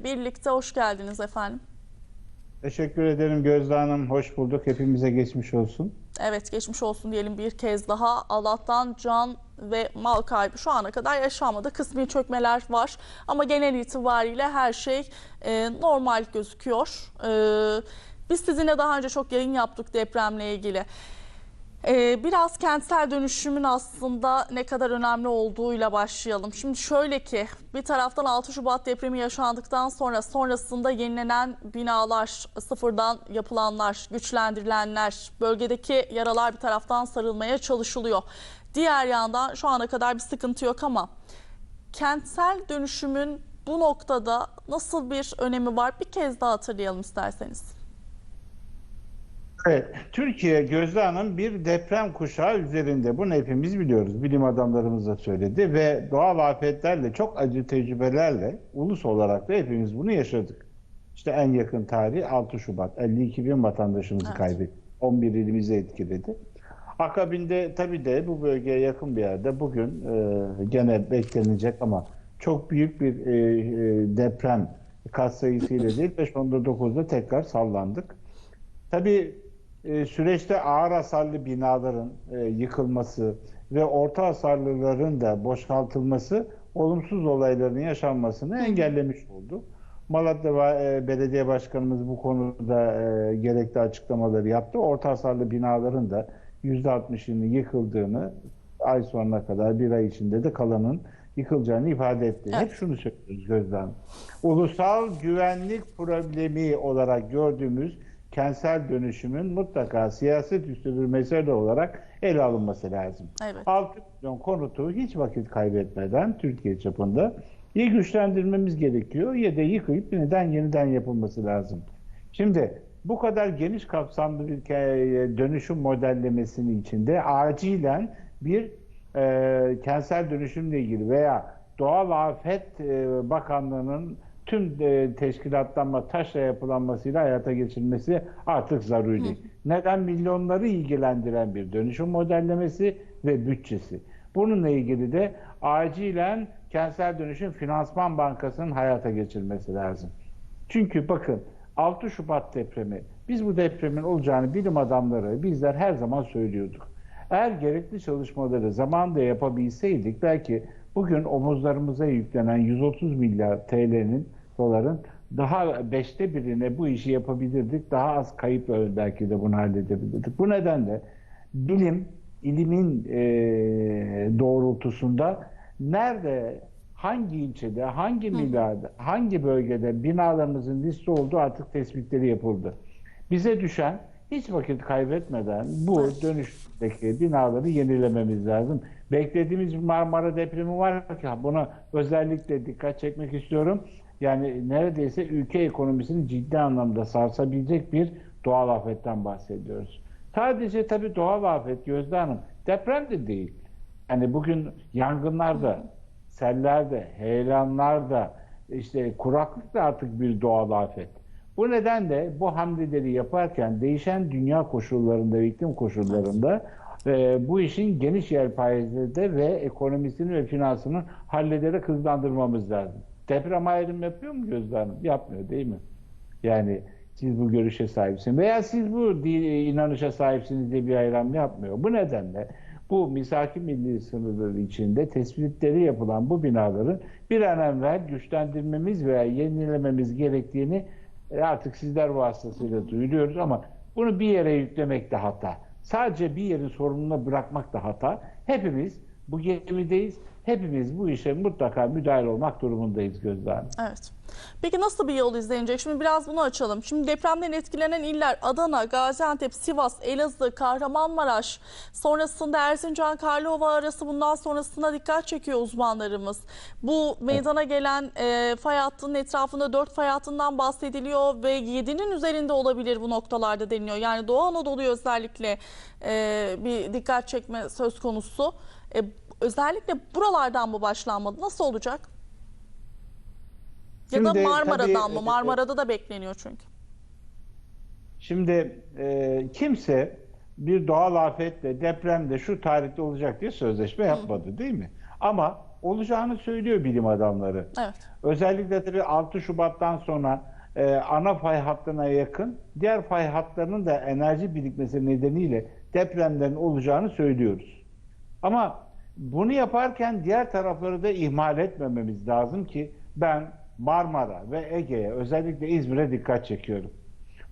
birlikte hoş geldiniz efendim. Teşekkür ederim Gözde Hanım. Hoş bulduk. Hepimize geçmiş olsun. Evet geçmiş olsun diyelim bir kez daha. Allah'tan can ve mal kaybı şu ana kadar yaşanmadı. Kısmi çökmeler var ama genel itibariyle her şey e, normal gözüküyor. E, biz sizinle daha önce çok yayın yaptık depremle ilgili. Ee, biraz kentsel dönüşümün aslında ne kadar önemli olduğuyla başlayalım. Şimdi şöyle ki bir taraftan 6 Şubat depremi yaşandıktan sonra sonrasında yenilenen binalar, sıfırdan yapılanlar, güçlendirilenler, bölgedeki yaralar bir taraftan sarılmaya çalışılıyor. Diğer yandan şu ana kadar bir sıkıntı yok ama kentsel dönüşümün bu noktada nasıl bir önemi var bir kez daha hatırlayalım isterseniz. Evet, Türkiye Gözde Hanım bir deprem kuşağı üzerinde. Bunu hepimiz biliyoruz. Bilim adamlarımız da söyledi ve doğal afetlerle çok acı tecrübelerle ulus olarak da hepimiz bunu yaşadık. İşte en yakın tarih 6 Şubat. 52 bin vatandaşımızı Evet. kaybettik. 11 ilimizi etkiledi. Akabinde tabii de bu bölgeye yakın bir yerde bugün e, gene beklenecek ama çok büyük bir e, e, deprem kat sayısıyla değil 5.9'da tekrar sallandık. Tabii e, süreçte ağır hasarlı binaların e, yıkılması ve orta hasarlıların da boşaltılması olumsuz olayların yaşanmasını engellemiş oldu. Malatya e, Belediye Başkanımız bu konuda e, gerekli açıklamaları yaptı. Orta hasarlı binaların da %60'ının yıkıldığını ay sonuna kadar bir ay içinde de kalanın yıkılacağını ifade etti. Evet. Hep şunu söylüyoruz Gözden. Ulusal güvenlik problemi olarak gördüğümüz kentsel dönüşümün mutlaka siyaset üstü bir mesele olarak ele alınması lazım. Evet. 6 milyon konutu hiç vakit kaybetmeden Türkiye çapında ya güçlendirmemiz gerekiyor ya da yıkayıp yeniden yeniden yapılması lazım. Şimdi bu kadar geniş kapsamlı bir dönüşüm modellemesinin içinde acilen bir e, kentsel dönüşümle ilgili veya doğal afet e, bakanlığının tüm e, teşkilatlanma, taşla yapılanmasıyla hayata geçirilmesi artık zaruri. Neden? Milyonları ilgilendiren bir dönüşüm modellemesi ve bütçesi. Bununla ilgili de acilen Kentsel Dönüşüm Finansman Bankası'nın hayata geçirilmesi lazım. Çünkü bakın 6 Şubat depremi, biz bu depremin olacağını bilim adamları bizler her zaman söylüyorduk. Eğer gerekli çalışmaları zamanında yapabilseydik belki bugün omuzlarımıza yüklenen 130 milyar TL'nin doların daha beşte birine bu işi yapabilirdik. Daha az kayıpla belki de bunu halledebilirdik. Bu nedenle bilim, ilimin eee, doğrultusunda nerede, hangi ilçede, hangi milyarda, hangi bölgede binalarımızın liste olduğu artık tespitleri yapıldı. Bize düşen hiç vakit kaybetmeden bu dönüşteki binaları yenilememiz lazım. Beklediğimiz Marmara depremi var ki buna özellikle dikkat çekmek istiyorum. Yani neredeyse ülke ekonomisini ciddi anlamda sarsabilecek bir doğal afetten bahsediyoruz. Sadece tabii doğal afet Gözde Hanım deprem de değil. Yani bugün yangınlarda, sellerde, heyelanlarda, işte kuraklık da artık bir doğal afet. Bu nedenle bu hamleleri yaparken değişen dünya koşullarında, iklim koşullarında e, bu işin geniş yelpazede ve ekonomisini ve finansını hallederek hızlandırmamız lazım. Deprem ayrım yapıyor mu Gözde? Yapmıyor değil mi? Yani siz bu görüşe sahipsiniz veya siz bu inanışa sahipsiniz diye bir ayrım yapmıyor. Bu nedenle bu misaki milli sınırları içinde tespitleri yapılan bu binaların bir an evvel güçlendirmemiz veya yenilememiz gerektiğini e, artık sizler vasıtasıyla duyuruyoruz ama bunu bir yere yüklemek de hata. Sadece bir yerin sorumluluğuna bırakmak da hata. Hepimiz bu gemideyiz. Hepimiz bu işe mutlaka müdahil olmak durumundayız Gözde Hanım. Evet. Peki nasıl bir yol izlenecek? Şimdi biraz bunu açalım. Şimdi depremden etkilenen iller Adana, Gaziantep, Sivas, Elazığ, Kahramanmaraş, sonrasında Erzincan, Karlova arası bundan sonrasında dikkat çekiyor uzmanlarımız. Bu meydana gelen e, fay hattının etrafında 4 fay hattından bahsediliyor ve 7'nin üzerinde olabilir bu noktalarda deniliyor. Yani Doğu Anadolu'ya özellikle e, bir dikkat çekme söz konusu. E, özellikle buralardan mı başlanmalı? Nasıl olacak? Ya da Marmara'dan tabii, mı? e, Marmara'da da bekleniyor çünkü. Şimdi e, kimse bir doğal afetle, depremde şu tarihte olacak diye sözleşme yapmadı değil mi? Ama olacağını söylüyor bilim adamları. Evet. Özellikle tabii 6 Şubat'tan sonra e, ana fay hattına yakın diğer fay hatlarının da enerji birikmesi nedeniyle depremlerin olacağını söylüyoruz. Ama bunu yaparken diğer tarafları da ihmal etmememiz lazım ki ben Marmara ve Ege'ye özellikle İzmir'e dikkat çekiyorum.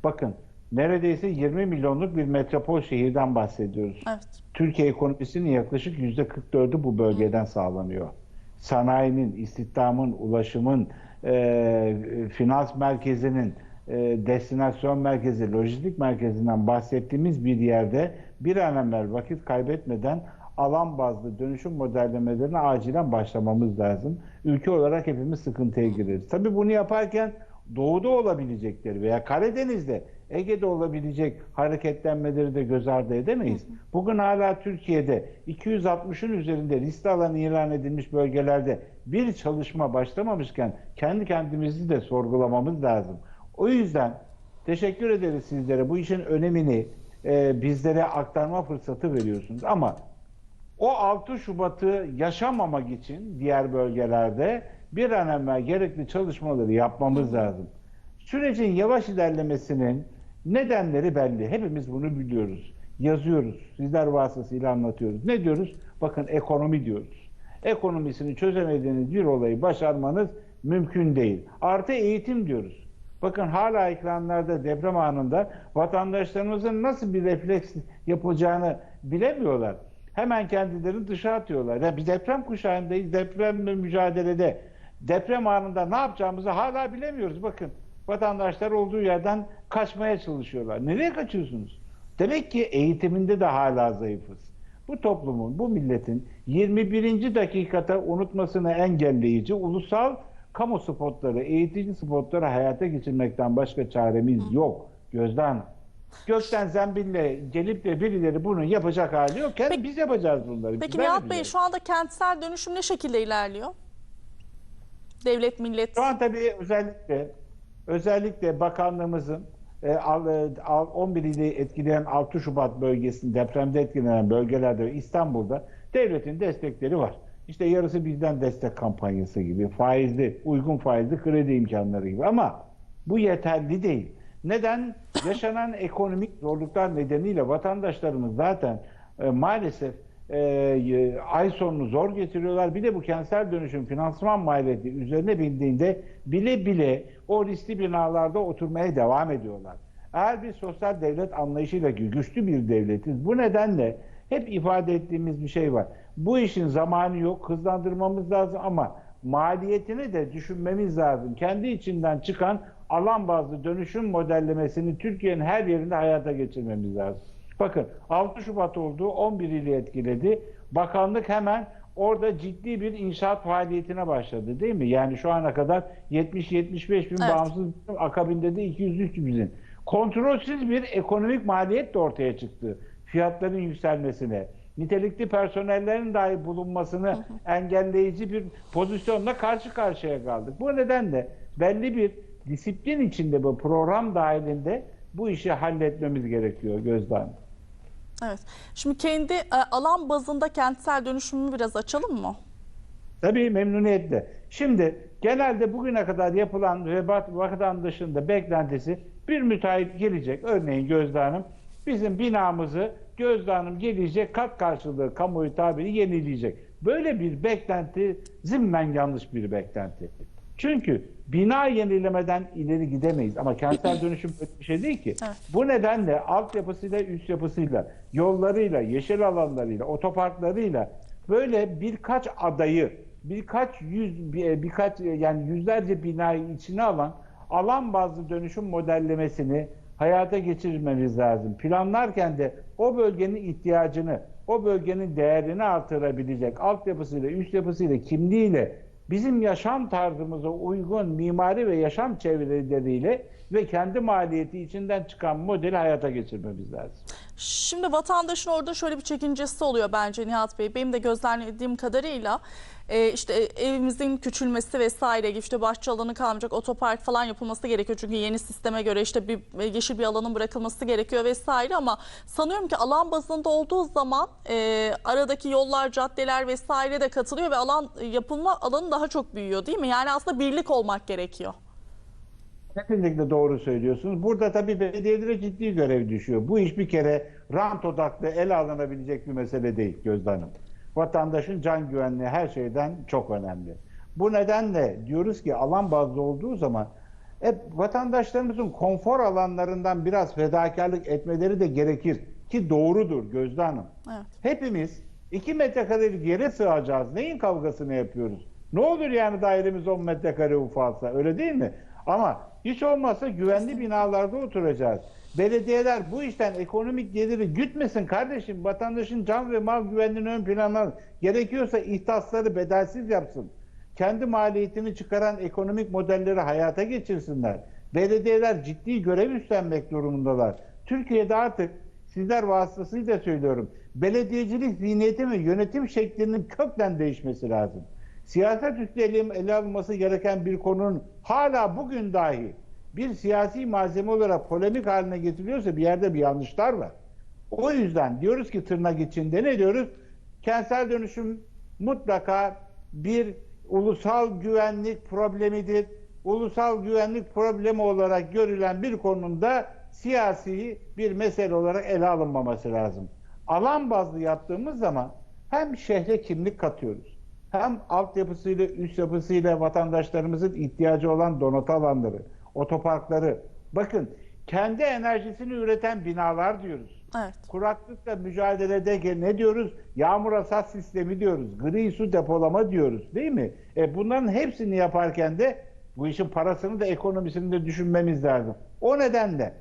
Bakın neredeyse 20 milyonluk bir metropol şehirden bahsediyoruz. Evet. Türkiye ekonomisinin yaklaşık yüzde 44'ü bu bölgeden sağlanıyor. Sanayinin, istihdamın, ulaşımın, e, finans merkezinin, e, destinasyon merkezi, lojistik merkezinden bahsettiğimiz bir yerde bir an evvel vakit kaybetmeden alan bazlı dönüşüm modellemelerine acilen başlamamız lazım. Ülke olarak hepimiz sıkıntıya gireriz. Tabii bunu yaparken doğuda olabilecekleri veya Karadeniz'de, Ege'de olabilecek hareketlenmeleri de göz ardı edemeyiz. Bugün hala Türkiye'de 260'ın üzerinde riskli alan ilan edilmiş bölgelerde bir çalışma başlamamışken kendi kendimizi de sorgulamamız lazım. O yüzden teşekkür ederiz sizlere. Bu işin önemini e, bizlere aktarma fırsatı veriyorsunuz. Ama o 6 Şubat'ı yaşamamak için diğer bölgelerde bir an evvel gerekli çalışmaları yapmamız lazım. Sürecin yavaş ilerlemesinin nedenleri belli. Hepimiz bunu biliyoruz. Yazıyoruz. Sizler vasıtasıyla anlatıyoruz. Ne diyoruz? Bakın ekonomi diyoruz. Ekonomisini çözemediğiniz bir olayı başarmanız mümkün değil. Artı eğitim diyoruz. Bakın hala ekranlarda deprem anında vatandaşlarımızın nasıl bir refleks yapacağını bilemiyorlar. Hemen kendilerini dışa atıyorlar. Ya bir deprem kuşağındayız. Depremle mücadelede deprem anında ne yapacağımızı hala bilemiyoruz. Bakın vatandaşlar olduğu yerden kaçmaya çalışıyorlar. Nereye kaçıyorsunuz? Demek ki eğitiminde de hala zayıfız. Bu toplumun, bu milletin 21. dakikada unutmasını engelleyici ulusal kamu spotları, eğitici spotları hayata geçirmekten başka çaremiz yok. Gözden Gökten zembille gelip de birileri bunu yapacak hali yokken Peki- biz yapacağız bunları. Peki de Nihat Bey şu anda kentsel dönüşüm ne şekilde ilerliyor? Devlet, millet. Şu an tabii özellikle özellikle bakanlığımızın e, al- e, al- 11 ili etkileyen 6 Şubat bölgesinde depremde etkilenen bölgelerde ve İstanbul'da devletin destekleri var. İşte yarısı bizden destek kampanyası gibi faizli, uygun faizli kredi imkanları gibi ama bu yeterli değil. Neden? Yaşanan ekonomik zorluklar nedeniyle vatandaşlarımız zaten e, maalesef e, ay sonunu zor getiriyorlar. Bir de bu kentsel dönüşüm finansman maliyeti üzerine bindiğinde bile bile o riskli binalarda oturmaya devam ediyorlar. Eğer bir sosyal devlet anlayışıyla güçlü bir devletiz. Bu nedenle hep ifade ettiğimiz bir şey var. Bu işin zamanı yok. Hızlandırmamız lazım ama maliyetini de düşünmemiz lazım. Kendi içinden çıkan alan bazlı dönüşüm modellemesini Türkiye'nin her yerinde hayata geçirmemiz lazım. Bakın 6 Şubat oldu 11 ili etkiledi. Bakanlık hemen orada ciddi bir inşaat faaliyetine başladı değil mi? Yani şu ana kadar 70-75 bin Evet. bağımsız akabinde de 200-300 bin. Kontrolsüz bir ekonomik maliyet de ortaya çıktı. Fiyatların yükselmesine, nitelikli personellerin dahi bulunmasını engelleyici bir pozisyonla karşı karşıya kaldık. Bu nedenle belli bir disiplin içinde bu program dahilinde bu işi halletmemiz gerekiyor Gözde Hanım. Evet. Şimdi kendi e, alan bazında kentsel dönüşümü biraz açalım mı? Tabii memnuniyetle. Şimdi genelde bugüne kadar yapılan vebat vatandaşın beklentisi bir müteahhit gelecek. Örneğin Gözde Hanım bizim binamızı Gözde Hanım gelecek kat karşılığı kamuoyu tabiri yenileyecek. Böyle bir beklenti zimmen yanlış bir beklenti. Çünkü bina yenilemeden ileri gidemeyiz. Ama kentsel dönüşüm bir şey değil ki. Evet. Bu nedenle altyapısıyla, üst yapısıyla, yollarıyla, yeşil alanlarıyla, otoparklarıyla böyle birkaç adayı, birkaç yüz, bir- birkaç yani yüzlerce binayı içine alan alan bazlı dönüşüm modellemesini hayata geçirmemiz lazım. Planlarken de o bölgenin ihtiyacını, o bölgenin değerini artırabilecek altyapısıyla, üst yapısıyla, kimliğiyle bizim yaşam tarzımıza uygun mimari ve yaşam çevreleriyle ve kendi maliyeti içinden çıkan modeli hayata geçirmemiz lazım. Şimdi vatandaşın orada şöyle bir çekincesi oluyor bence Nihat Bey. Benim de gözlemlediğim kadarıyla e, işte evimizin küçülmesi vesaire işte bahçe alanı kalmayacak otopark falan yapılması gerekiyor. Çünkü yeni sisteme göre işte bir e, yeşil bir alanın bırakılması gerekiyor vesaire ama sanıyorum ki alan bazında olduğu zaman e, aradaki yollar, caddeler vesaire de katılıyor ve alan yapılma alanı daha çok büyüyor değil mi? Yani aslında birlik olmak gerekiyor. Kesinlikle doğru söylüyorsunuz. Burada tabii belediyelere ciddi görev düşüyor. Bu iş bir kere rant odaklı ele alınabilecek bir mesele değil Gözde Hanım. Vatandaşın can güvenliği her şeyden çok önemli. Bu nedenle diyoruz ki alan bazlı olduğu zaman hep vatandaşlarımızın konfor alanlarından biraz fedakarlık etmeleri de gerekir. Ki doğrudur Gözde Hanım. Evet. Hepimiz 2 metrekarelik yere sığacağız. Neyin kavgasını yapıyoruz? Ne olur yani dairemiz 10 metrekare ufalsa öyle değil mi? Ama hiç olmazsa güvenli binalarda oturacağız. Belediyeler bu işten ekonomik geliri gütmesin kardeşim. Vatandaşın can ve mal güvenliğini ön plana. Gerekiyorsa ihtasları bedelsiz yapsın. Kendi maliyetini çıkaran ekonomik modelleri hayata geçirsinler. Belediyeler ciddi görev üstlenmek durumundalar. Türkiye'de artık sizler vasıtasıyla söylüyorum. Belediyecilik zihniyeti ve yönetim şeklinin kökten değişmesi lazım. Siyaset ele, ele alınması gereken bir konunun hala bugün dahi bir siyasi malzeme olarak polemik haline getiriliyorsa bir yerde bir yanlışlar var. O yüzden diyoruz ki tırnak içinde ne diyoruz? Kentsel dönüşüm mutlaka bir ulusal güvenlik problemidir. Ulusal güvenlik problemi olarak görülen bir konumda siyasi bir mesele olarak ele alınmaması lazım. Alan bazlı yaptığımız zaman hem şehre kimlik katıyoruz. Hem altyapısıyla, üst yapısıyla vatandaşlarımızın ihtiyacı olan donatı alanları, otoparkları. Bakın kendi enerjisini üreten binalar diyoruz. Evet. Kuraklıkla mücadelede ne diyoruz? Yağmur asat sistemi diyoruz. Gri su depolama diyoruz. Değil mi? E bunların hepsini yaparken de bu işin parasını da ekonomisini de düşünmemiz lazım. O nedenle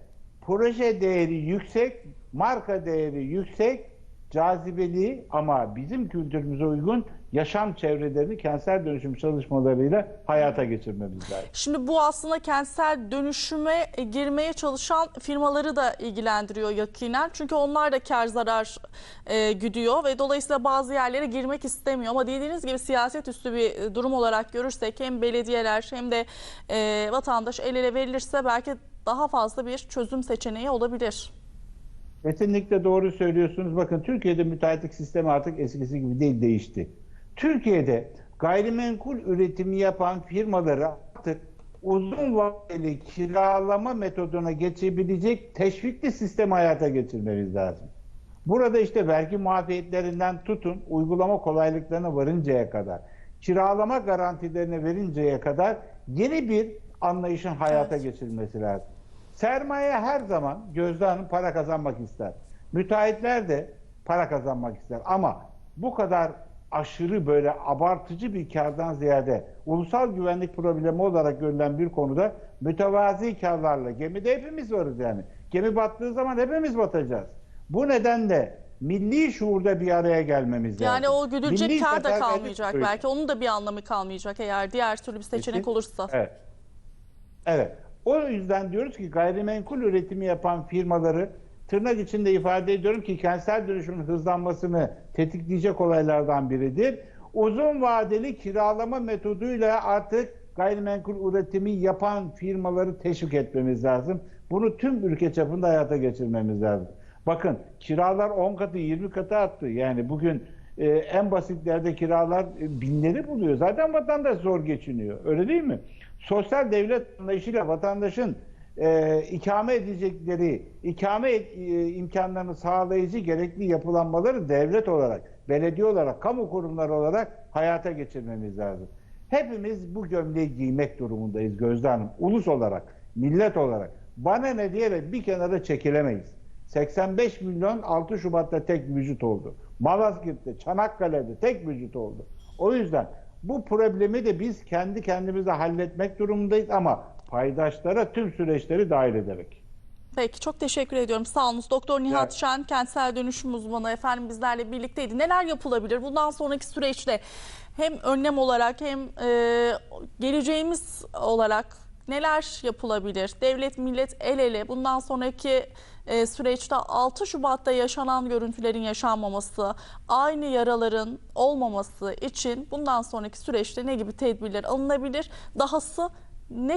proje değeri yüksek, marka değeri yüksek, cazibeli ama bizim kültürümüze uygun yaşam çevrelerini kentsel dönüşüm çalışmalarıyla hayata geçirmemiz lazım. Şimdi bu aslında kentsel dönüşüme e, girmeye çalışan firmaları da ilgilendiriyor yakinen. Çünkü onlar da kar zarar e, güdüyor ve dolayısıyla bazı yerlere girmek istemiyor. Ama dediğiniz gibi siyaset üstü bir e, durum olarak görürsek hem belediyeler hem de e, vatandaş el ele verilirse belki daha fazla bir çözüm seçeneği olabilir. Kesinlikle doğru söylüyorsunuz. Bakın Türkiye'de müteahhitlik sistemi artık eskisi gibi değil değişti. Türkiye'de gayrimenkul üretimi yapan firmaları artık uzun vadeli kiralama metoduna geçebilecek teşvikli sistem hayata geçirmemiz lazım. Burada işte vergi muafiyetlerinden tutun uygulama kolaylıklarına varıncaya kadar, kiralama garantilerine verinceye kadar yeni bir anlayışın hayata Evet. geçirilmesi lazım. Sermaye her zaman Gözde Hanım para kazanmak ister. Müteahhitler de para kazanmak ister. Ama bu kadar aşırı böyle abartıcı bir kardan ziyade ulusal güvenlik problemi olarak görülen bir konuda mütevazi karlarla gemide hepimiz varız yani. Gemi battığı zaman hepimiz batacağız. Bu nedenle milli şuurda bir araya gelmemiz lazım. Yani o güdülecek Milli kar da kalmayacak böyle. belki. Onun da bir anlamı kalmayacak eğer diğer türlü bir seçenek Kesin. olursa. Evet. Evet. O yüzden diyoruz ki gayrimenkul üretimi yapan firmaları tırnak içinde ifade ediyorum ki kentsel dönüşümün hızlanmasını tetikleyecek olaylardan biridir. Uzun vadeli kiralama metoduyla artık gayrimenkul üretimi yapan firmaları teşvik etmemiz lazım. Bunu tüm ülke çapında hayata geçirmemiz lazım. Bakın kiralar 10 katı 20 katı arttı. Yani bugün e, en basitlerde kiralar e, binleri buluyor. Zaten vatandaş zor geçiniyor. Öyle değil mi? Sosyal devlet anlayışıyla vatandaşın e, ikame edecekleri, ikame et- e, imkanlarını sağlayıcı gerekli yapılanmaları devlet olarak, belediye olarak, kamu kurumları olarak hayata geçirmemiz lazım. Hepimiz bu gömleği giymek durumundayız Gözde Hanım. Ulus olarak, millet olarak. Bana ne diyerek bir kenara çekilemeyiz. 85 milyon 6 Şubat'ta tek vücut oldu. Malazgirt'te, Çanakkale'de tek vücut oldu. O yüzden bu problemi de biz kendi kendimize halletmek durumundayız ama paydaşlara tüm süreçleri dahil ederek. Peki çok teşekkür ediyorum. Sağ. Doktor Nihat evet. Şen kentsel dönüşüm uzmanı efendim bizlerle birlikteydi. Neler yapılabilir bundan sonraki süreçte hem önlem olarak hem e, geleceğimiz olarak neler yapılabilir? Devlet millet el ele bundan sonraki e, süreçte 6 Şubat'ta yaşanan görüntülerin yaşanmaması, aynı yaraların olmaması için bundan sonraki süreçte ne gibi tedbirler alınabilir? Dahası ne